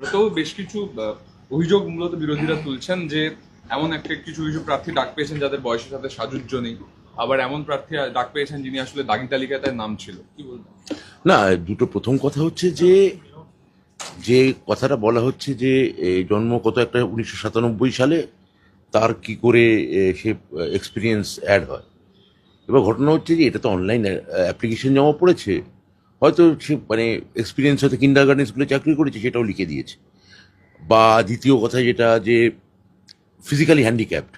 তো বেশ কিছু অভিযোগ মূলত বিরোধীরা তুলছেন যে এমন একটা কিছু কিছু প্রার্থী ডাক পেয়েছেন যাদের বয়সের সাথে সাজুজ্য নেই। আবার এমন প্রার্থী ডাক পেয়েছেন যিনি আসলে দাগি তালিকায় তার নাম ছিল। কি বলবেন? না, দুটো প্রথম কথা হচ্ছে যে যে কথাটা বলা হচ্ছে যে জন্ম কত একটা, উনিশশো সাতানব্বই সালে, তার কি করে সে এক্সপিরিয়েন্স অ্যাড হয়। এবার ঘটনা হচ্ছে যে, এটা তো অনলাইন অ্যাপ্লিকেশন জমা পড়েছে। হয়তো সে মানে এক্সপিরিয়েন্স হয়তো কিন্ডার গার্ডেন স্কুলে চাকরি করেছে, সেটাও লিখে দিয়েছে। বা দ্বিতীয় কথা যেটা, যে ফিজিক্যালি হ্যান্ডিক্যাপড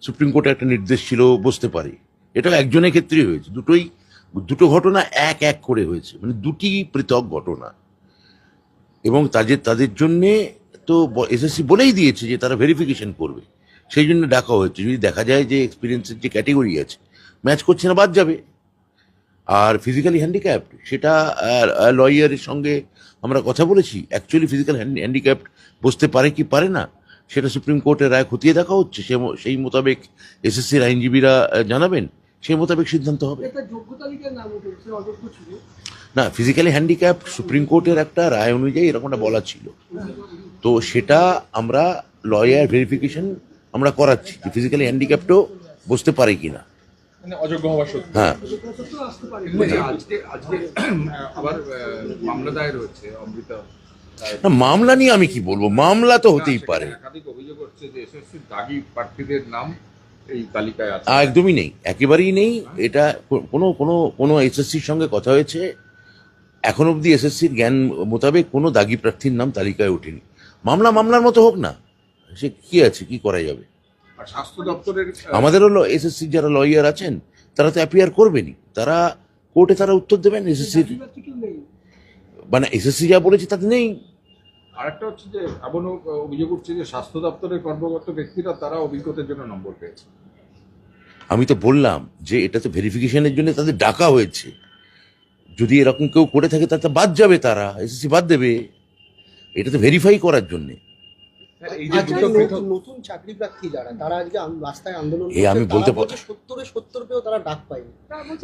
সুপ্রিম কোর্টে একটা নির্দেশ ছিল, বসতে পারে। এটা একজনের ক্ষেত্রেই হয়েছে। দুটোই, দুটো ঘটনা এক এক করে হয়েছে। মানে দুটি পৃথক ঘটনা। এবং তাদের তাদের জন্যে তো এসএসসি বলেই দিয়েছে যে তারা ভেরিফিকেশন করবে। সেই জন্য ডাকা হয়েছে। যদি দেখা যায় যে এক্সপিরিয়েন্সের যে ক্যাটেগরি আছে ম্যাচ করছে না, বাদ যাবে। আর ফিজিক্যালি হ্যান্ডিক্যাপ্ট সেটা লয়ারের সঙ্গে আমরা কথা বলেছি। অ্যাকচুয়ালি ফিজিক্যাল হ্যান্ডিক্যাপ্ট বসতে পারে কি পারে না সেটা সুপ্রিম কোর্টের রায় খতিয়ে দেখা হচ্ছে। সেই মোতাবেক এসএসসির আইনজীবীরা জানাবেন। সেই মোতাবেক সিদ্ধান্ত হবে। না ফিজিক্যালি হ্যান্ডিক্যাপ সুপ্রিম কোর্টের একটা রায় অনুযায়ী এরকমটা বলা ছিল। তো সেটা আমরা লয়ার ভেরিফিকেশন আমরা করাচ্ছি যে ফিজিক্যালি হ্যান্ডিক্যাপটাও বসতে পারে কিনা। অযোগ্য সত্যি। হ্যাঁ। যোগ্যতা তো আসতে পারে কিন্তু আজকে আজকে আবার মামলা দায়ের হচ্ছে অমৃতা না মামলা নিয়ে আমি কি বলব? মামলা তো হতেই পারে। একাধিক অভিযোগ হচ্ছে যে এসএসসি দাগি প্রার্থীদের নাম এই তালিকায় আছে। আহ, একদমই নেই একেবারেই নেই। এটা কোনো কোনো কোনো এসএসসির সঙ্গে কথা হয়েছে। এখন অবধি এসএসসির জ্ঞান মোতাবেক কোনো দাগি প্রার্থীর নাম তালিকায় ওঠেনি। মামলা মামলার মতো হোক না সে কি আছে কি করা যাবে? স্বাস্থ্য দপ্তরের আমাদেরও এসএসসি যারা লয়ার আছেন তারা তো অ্যাপিয়ার করবেনই। তারা কোর্টে তারা উত্তর দেবেন এসএসসির। মানে এসএসসি যা বলেছে তাতে নেই। আরেকটা হচ্ছে যে এমন অভিযোগ উঠছে যে স্বাস্থ্য দপ্তরের কর্মরত ব্যক্তিরা তারা অভিজ্ঞতার জন্য নম্বর পেয়েছে। আমি তো বললাম যে এটা তো ভেরিফিকেশনের জন্য তাদের ডাকা হয়েছে। যদি এরকম কেউ করে থাকে তাতে বাদ যাবে তারা এসএসসি বাদ দেবে। এটা তো ভেরিফাই করার জন্যে। নতুন- নতুন চাকরি প্রার্থী যারা তারা আজকে রাস্তায় আন্দোলন এ আমি বলতে সত্তরে সত্তর পেয়েও তারা ডাক পায়নি।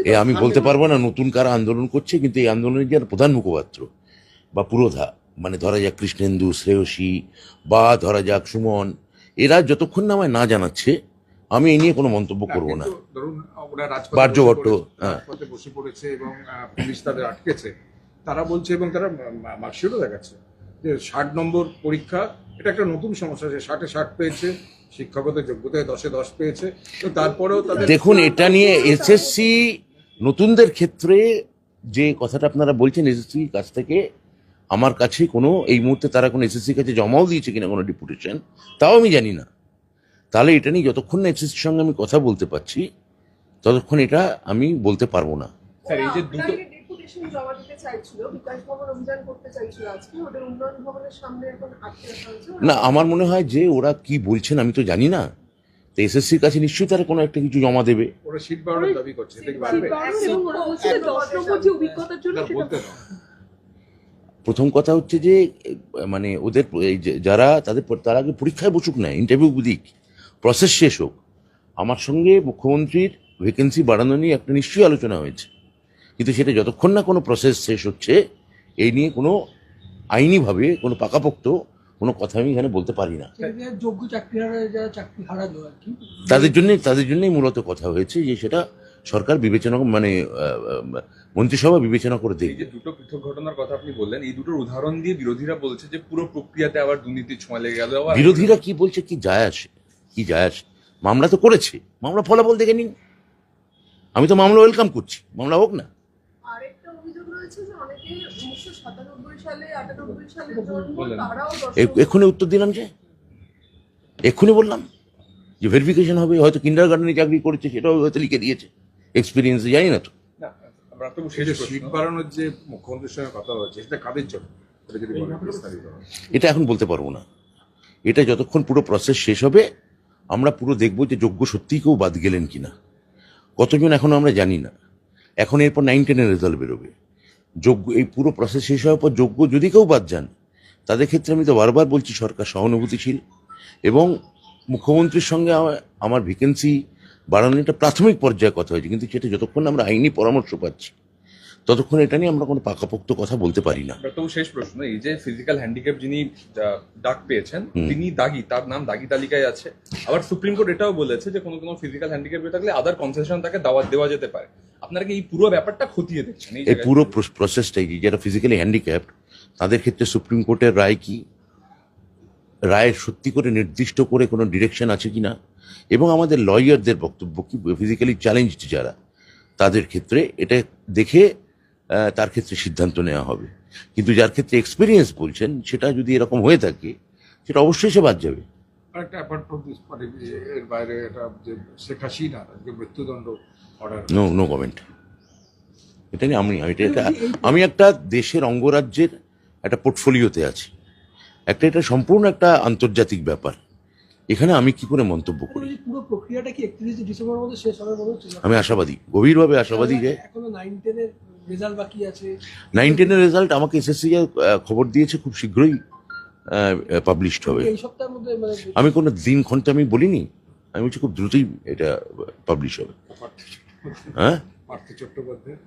এ আমি বলতে পারব না নতুন কারা আন্দোলন করছে কিন্তু এই আন্দোলনের যারা প্রধান মুখপাত্র বা পুরোধা মানে ধরা যাক কৃষ্ণেন্দু শ্রেয়সী বা ধরা যাক সুমন এরা যতক্ষণ না আমায় না জানাচ্ছে আমি এই নিয়ে কোনো মন্তব্য করব না। কিন্তু ধরুন ওরা রাজপথে বাহ্য বসে ভট্ট, পড়েছে, হ্যাঁ। বসে পড়েছে এবং পুলিশ তাদের আটকেছে তারা বলছে এবং তারা মার্কশিটও দেখাচ্ছে। যে ষাট নম্বর পরীক্ষা এটা একটা নতুন সমস্যা যে ষাটে ষাট পেয়েছে শিক্ষকতা যোগ্যতায় দশে দশ পেয়েছে। তো তারপরেও তাদের দেখুন এটা নিয়ে এসএসসি নতুনদের ক্ষেত্রে যে কথাটা আপনারা বলছেন এসএসসি কাছ থেকে আমার কাছে কোনো এই মুহূর্তে তারা কোনো এসএসসির কাছে জমাও দিয়েছে কিনা কোনো ডিপুটেশন তাও আমি জানি না। তাহলে এটা নিয়ে যতক্ষণ না এসএসসির সঙ্গে আমি কথা বলতে পারছি ততক্ষণ এটা আমি বলতে পারব না। স্যার এই যে দুটো ডেপুটেশন জমা দিতে চাইছিল বিকাশ ভবন অভিযান করতে চাইছিল আজকে ওদের উন্নয়ন ভবনের সামনে এখন আটকে রাখা হয়েছে। না আমার মনে হয় যে ওরা কি বলছেন আমি তো জানি না। তো এসএসসির কাছে নিশ্চয়ই তারা কোনো একটা কিছু জমা দেবে। ওরা সিট বাড়ানোর দাবি করছে এটা কি বাড়বে? প্রথম কথা হচ্ছে যে মানে ওদের এই যে যারা তাদের তার আগে পরীক্ষায় বসুক না ইন্টারভিউ দিক প্রসেস শেষ হোক। আমার সঙ্গে মুখ্যমন্ত্রীর ভ্যাকেন্সি বাড়ানো নিয়ে একটা নিশ্চয়ই আলোচনা হয়েছে। কিন্তু সেটা যতক্ষণ না কোনো প্রসেস শেষ হচ্ছে এই নিয়ে কোনো আইনিভাবে কোনো পাকাপোক্ত কোনো কথা আমি এখানে বলতে পারি না। যোগ্য চাকরি যারা চাকরি হারালো আর কি। তাদের জন্যই তাদের জন্যই মূলত কথা হয়েছে যে সেটা সরকার বিবেচনা মানে মন্ত্রিসভা বিবেচনা করে এই দেখবে। যে দুটো পৃথক ঘটনার কথা আপনি বললেন এই দুটোর উদাহরণ দিয়ে বিরোধীরা বলছে যে পুরো প্রক্রিয়াতে আবার দুর্নীতি ছোঁয়া লেগে গেল। আবার বিরোধীরা কি বলছে কি যায় আসে কি যায় আসে? মামলা তো করেছে মামলা ফলাফল দেখে নিন। আমি তো মামলা ওয়েলকাম করছি মামলা হোক না। অভিযোগ রয়েছে যে অনেকে উনিশশো সাতানব্বই সালে আটানব্বই সালে জন্ম তারাও এক্ষুনি উত্তর দিলাম যে? এক্ষুনি বললাম? যে ভেরিফিকেশন হবে হয়তো কিন্ডার গার্ডেনে চাকরি করেছে সেটাও হয়তো লিখে দিয়েছে। এক্সপিরিয়েন্স জানি না তো। যে মুখ্যমন্ত্রীর সঙ্গে কথা হচ্ছে সেটা কাদের জন্য? এটা এখন বলতে পারব না। এটা যতক্ষণ পুরো প্রসেস শেষ হবে আমরা পুরো দেখব যে যোগ্য সত্যিই কেউ বাদ গেলেন কিনা। কতজন এখনও আমরা জানি না। এখন এরপর নাইন টেনের রেজাল্ট বেরোবে। যোগ্য, এই পুরো প্রসেস শেষ হওয়ার পর যোগ্য যদি কেউ বাদ যান, তাদের ক্ষেত্রে আমি তো বারবার বলছি সরকার সহানুভূতিশীল এবং মুখ্যমন্ত্রীর সঙ্গে আমার- ভ্যাকেন্সি বাড়ানোর একটা প্রাথমিক পর্যায়ে কথা হয়েছে। কিন্তু সেটা যতক্ষণ আমরা আইনি পরামর্শ পাচ্ছি। ততক্ষণ এটা নিয়ে আমরা কোনো পাকাপোক্ত কথা বলতে পারি না। ডাক্তারবাবু শেষ প্রশ্ন এই যে ফিজিক্যাল হ্যান্ডিক্যাপ যিনি ডাক পেয়েছেন তিনি দাগি তার নাম দাগি তালিকায় আছে। আবার সুপ্রিম কোর্ট এটাও বলেছে যে কোনো কোনো ফিজিক্যাল হ্যান্ডিক্যাপ থাকলে আদার কনসেশন তাকে দাওয়াত দেওয়া যেতে পারে। আপনারা কি এই পুরো ব্যাপারটা খতিয়ে দেখছেন এই? পুরো প্রসেসটাই যে যারা ফিজিক্যালি হ্যান্ডিক্যাপ্ট তাদের ক্ষেত্রে সুপ্রিম কোর্টের রায় কি? রায়ের সত্যি করে নির্দিষ্ট করে কোনো ডিরেকশন আছে কি না? এবং আমাদের লয়ারদের বক্তব্য কি? ফিজিক্যালি চ্যালেঞ্জড যারা তাদের ক্ষেত্রে এটা দেখে তার ক্ষেত্রে সিদ্ধান্ত নেওয়া হবে। কিন্তু যার ক্ষেত্রে এক্সপিরিয়েন্স বলছেন সেটা যদি এরকম হয়ে থাকে সেটা অবশ্যই সে বাদ যাবে। আরেকটা অ্যাপার্ট ফ্রম দিস মানে এর বাইরে এটা যে শেখ হাসিনা মৃত্যুদণ্ড অর্ডার নো নো কমেন্ট এটা নিয়ে আমি এটা এটা আমি একটা দেশের অঙ্গরাজ্যের একটা পোর্টফোলিওতে আছি। একটা এটা সম্পূর্ণ একটা আন্তর্জাতিক ব্যাপার। এখানে আমি কি করে মন্তব্য করি? পুরো প্রক্রিয়াটা কি একত্রিশে ডিসেম্বর মধ্যে শেষ হবে আমি আশাবাদী। গভীরভাবে আশাবাদী যে এখনও নাইন টেনের রেজাল্ট বাকি আছে? নাইন টেনের রেজাল্ট আমাকে এসএসসি খবর দিয়েছে খুব শীঘ্রই পাবলিশড হবে। এই সপ্তাহের মধ্যে মানে আমি কোনো দিন ঘণ্টা আমি বলিনি আমি বলছি খুব দ্রুতই এটা পাবলিশ হবে। হ্যাঁ? পার্থ চট্টোপাধ্যায়।